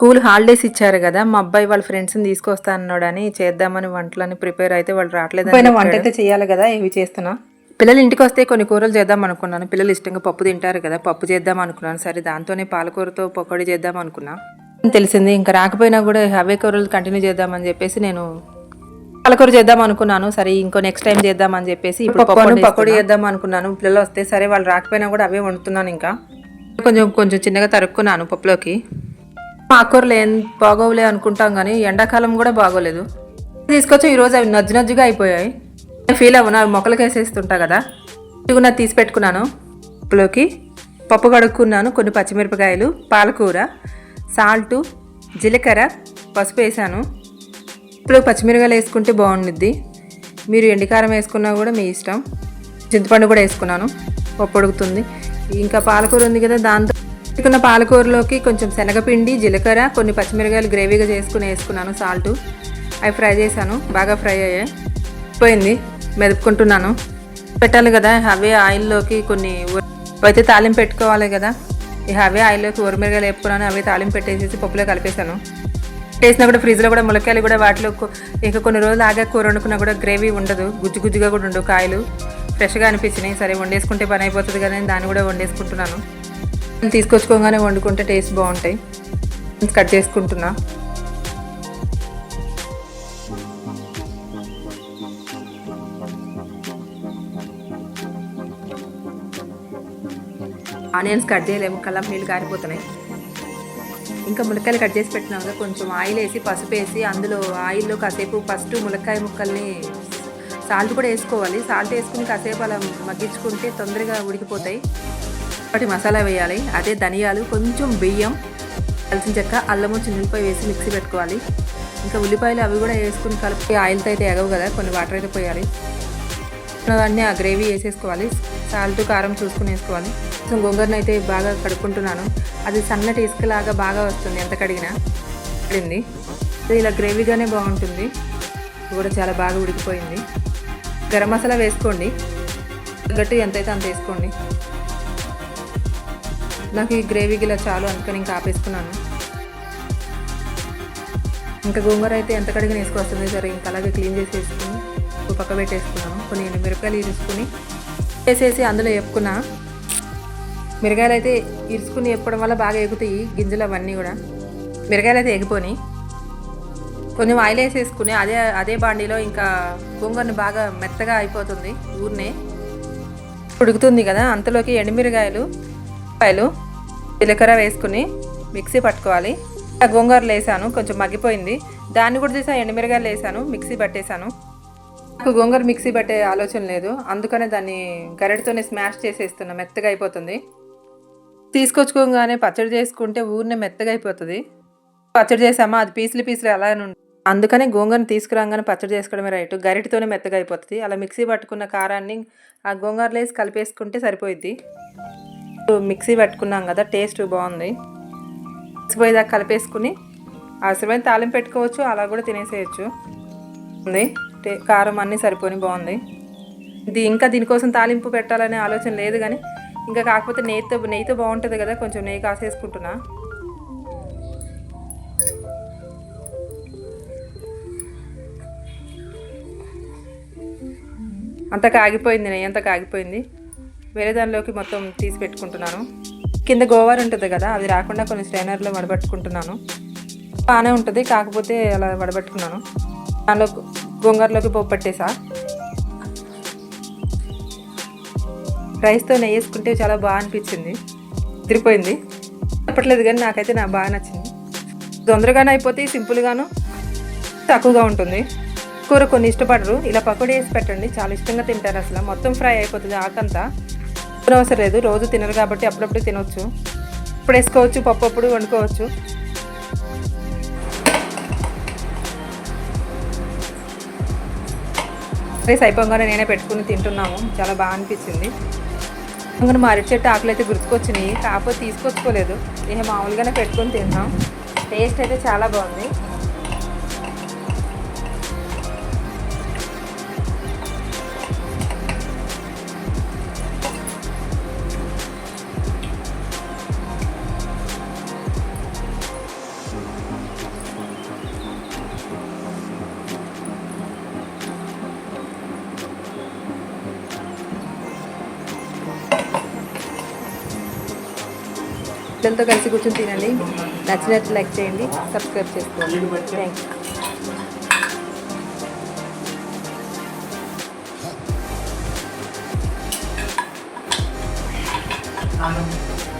School holidays ఇచ్చారు కదా మా అబ్బాయి వాళ్ళ ఫ్రెండ్స్ని తీసుకొస్తా అన్నాడని చేద్దామని వంటలని ప్రిపేర్ అయితే వాళ్ళు రావట్లేదు వంట అయితే చేయాలి కదా ఇవి చేస్తున్నా. పిల్లలు ఇంటికి వస్తే కొన్ని కూరలు చేద్దాం అనుకున్నాను. పిల్లలు ఇష్టంగా పప్పు తింటారు కదా పప్పు చేద్దాం అనుకున్నాను. సరే దాంతోనే పాలకూరతో పకోడీ చేద్దాం అనుకున్నా. తెలిసింది? ఇంకా రాకపోయినా కూడా అవే కూరలు కంటిన్యూ చేద్దామని చెప్పేసి నేను పాలకూర చేద్దాం అనుకున్నాను. సరే ఇంకో నెక్స్ట్ టైం చేద్దామని చెప్పేసి ఇప్పుడు పకోడీ చేద్దాం అనుకున్నాను. పిల్లలు వస్తే సరే వాళ్ళు రాకపోయినా కూడా అవే వండుతున్నాను ఇంకా. కొంచెం కొంచెం చిన్నగా తరుక్కున్నాను పప్పులోకి. ఆకుకూరలు ఏం బాగోవులే అనుకుంటాం కానీ ఎండాకాలం కూడా బాగోలేదు. తీసుకొచ్చి ఈరోజు అవి నజ్జు నజ్జుగా అయిపోయాయి. ఫీల్ అవ్వను అవి మొక్కలకి వేసేస్తుంటా కదా. ఇవి తీసి పెట్టుకున్నాను. పప్పులోకి పప్పు కడుక్కున్నాను కొన్ని పచ్చిమిరపకాయలు పాలకూర సాల్టు జీలకర్ర పసుపు వేసాను. ఇప్పుడు పచ్చిమిరపకాయలు వేసుకుంటే బాగుండుద్ది. మీరు ఎండికారం వేసుకున్నా కూడా మీ ఇష్టం. చింతపండు కూడా వేసుకున్నాను. పప్పు ఉడుకుతుంది. ఇంకా పాలకూర ఉంది కదా దాంతో పెట్టుకున్న పాలకూరలోకి కొంచెం శనగపిండి జీలకర్ర కొన్ని పచ్చిమిరకాయలు గ్రేవీగా చేసుకుని వేసుకున్నాను సాల్ట్ అవి ఫ్రై చేశాను బాగా ఫ్రై అయ్యాయి. పోయింది మెదుపుకుంటున్నాను. పెట్టాలి కదా అవే ఆయిల్లోకి కొన్ని అయితే తాలింపు పెట్టుకోవాలి కదా. ఇక అవే ఆయిల్లోకి ఉరిమిరగాయలు వేపుకున్నాను అవే తాలింపు పెట్టేసేసి పప్పులో కలిపేశాను. వేసినా కూడా ఫ్రిడ్జ్లో కూడా ములక్కాయలు కూడా వాటిలో ఇంకా కొన్ని రోజులు ఆగా కూర వండుకున్నా కూడా గ్రేవీ ఉండదు గుజ్జు గుజ్జుగా కూడా ఉండవు కాయలు. ఫ్రెష్గా అనిపించినాయి సరే వండేసుకుంటే పని అయిపోతుంది కదా అని దాన్ని కూడా వండేసుకుంటున్నాను. తీసుకొచ్చుకోగానే వండుకుంటే టేస్ట్ బాగుంటాయి. కట్ చేసుకుంటున్నా. ఆనియన్స్ కట్ చేయలేము కళ్ళం నీళ్ళు కారిపోతున్నాయి ఇంకా ములక్కాయలు కట్ చేసి పెట్టినాక కొంచెం ఆయిల్ వేసి పసుపు వేసి అందులో ఆయిల్లో కాసేపు ఫస్ట్ ములక్కాయ ముక్కల్ని సాల్ట్ కూడా వేసుకోవాలి. సాల్ట్ వేసుకుని కాసేపు అలా మగ్గించుకుంటే తొందరగా ఉడికిపోతాయి. ఒకటి మసాలా వేయాలి. అదే ధనియాలు కొంచెం బియ్యం కలిసిన చెక్క అల్లము చిన్నపై వేసి మిక్సీ పెట్టుకోవాలి. ఇంకా ఉల్లిపాయలు అవి కూడా వేసుకుని కలిపి ఆయిల్తో అయితే ఎగవు కదా కొన్ని వాటర్ అయితే పోయాలి. అన్నీ ఆ గ్రేవీ వేసేసుకోవాలి. సాల్ట్ కారం చూసుకుని వేసుకోవాలి. కొంచెం గోంగూరను అయితే బాగా కడుక్కుంటున్నాను. అది సన్నటి ఇసుకలాగా బాగా వస్తుంది ఎంత కడిగినా. కడింది ఇలా గ్రేవీగానే బాగుంటుంది. కూడా చాలా బాగా ఉడికిపోయింది. గరం మసాలా వేసుకోండి. తగ్గట్టు ఎంతైతే అంత వేసుకోండి. నాకు ఈ గ్రేవీ గిలా చాలు అందుకని ఇంకా ఆపేసుకున్నాను. ఇంకా గోంగూర అయితే ఎంత కడిగిన వేసుకొస్తుంది సరే ఇంకా అలాగే క్లీన్ చేసి వేసుకుని పక్క పెట్టేసుకున్నాను. కొన్ని మిరపకాయలు ఇరుసుకుని వేసేసి అందులో వేపుకున్నా. మిరగాయలు అయితే ఇరుసుకుని వేపుకోవడం వల్ల బాగా ఎగుతాయి గింజలు అవన్నీ కూడా. మిరగాయలు అయితే ఎగిపోయి కొంచెం ఆయిల్ వేసేసుకుని అదే అదే బాండీలో ఇంకా గోంగూరని బాగా మెత్తగా అయిపోతుంది ఊరినే. ఉడుకుతుంది కదా అంతలోకి ఎండుమిరగాయలు కాయలు జీలకర్ర వేసుకుని మిక్సీ పట్టుకోవాలి. ఆ గోంగూరలు వేసాను కొంచెం మగ్గిపోయింది. దాన్ని కూడా తీసా ఆ ఎండుమిరగాయలు వేసాను మిక్సీ పట్టేశాను నాకు గోంగూర మిక్సీ పట్టే ఆలోచన లేదు అందుకనే దాన్ని గరెడతోనే స్మాష్ చేసేస్తున్నా మెత్తగా అయిపోతుంది. తీసుకొచ్చుకోగానే పచ్చడి చేసుకుంటే ఊరినే మెత్తగా అయిపోతుంది. పచ్చడి చేసామా అది పీసులు పీసులు ఎలా అందుకనే గోంగూరని తీసుకురాగానే పచ్చడి చేసుకోవడమే రైట్. గరిటతోనే మెత్తగా అయిపోతుంది. అలా మిక్సీ పట్టుకున్న కారాన్ని ఆ గోంగూరలో వేసి కలిపేసుకుంటే సరిపోయిద్ది. మిక్సీ పట్టుకున్నాం కదా టేస్ట్ బాగుంది. పోయేదాకా కలిపేసుకుని అవసరమైన తాలింపు పెట్టుకోవచ్చు అలా కూడా తినేసేయచ్చు. ఉంది. టే- కారం అన్నీ సరిపోని బాగుంది. ఇది ఇంకా దీనికోసం తాలింపు పెట్టాలనే ఆలోచన లేదు కానీ ఇంకా కాకపోతే నెయ్యితో నెయ్యితో బాగుంటుంది కదా కొంచెం నెయ్యి కాసేసుకుంటున్నా. అంత కాగిపోయింది నెయ్యి అంతా కాగిపోయింది. వేరే దానిలోకి మొత్తం తీసి పెట్టుకుంటున్నాను. కింద గోవార్ ఉంటుంది కదా అది రాకుండా కొన్ని స్ట్రైనర్లో వడబెట్టుకుంటున్నాను. బాగానే ఉంటుంది కాకపోతే అలా వడబెట్టుకున్నాను. దానిలో గొంగర్లోకి పోపు రైస్తో నెయ్యి వేసుకుంటే చాలా బాగా అనిపించింది. తిరిగిపోయింది. చెప్పట్లేదు కానీ నాకైతే నాకు బాగా నచ్చింది. తొందరగానే అయిపోతే సింపుల్గాను తక్కువగా ఉంటుంది. కూర కొన్ని ఇష్టపడరు. ఇలా పకోడీ వేసి పెట్టండి. చాలా ఇష్టంగా తింటారు అసలు. మొత్తం ఫ్రై అయిపోతుంది ఆకంతా. అవసరం లేదు. రోజు తినరు కాబట్టి అప్పుడప్పుడు తినొచ్చు. ఇప్పుడు వేసుకోవచ్చు. పప్పు అప్పుడు వండుకోవచ్చు. రైస్ అయిపోగానే నేనే పెట్టుకుని తింటున్నాము. చాలా బాగా అనిపించింది. ఇంకా మా అరటి చెట్టు ఆకులు అయితే గుర్తుకొచ్చినాయి. కాకపోతే తీసుకొచ్చుకోలేదు ఇక మామూలుగానే పెట్టుకొని తిన్నాం టేస్ట్ అయితే చాలా బాగుంది. పిల్లలతో కలిసి కూర్చొని తినండి. నచ్చినట్లు లైక్ చేయండి సబ్స్క్రైబ్ చేసుకోండి. Thank you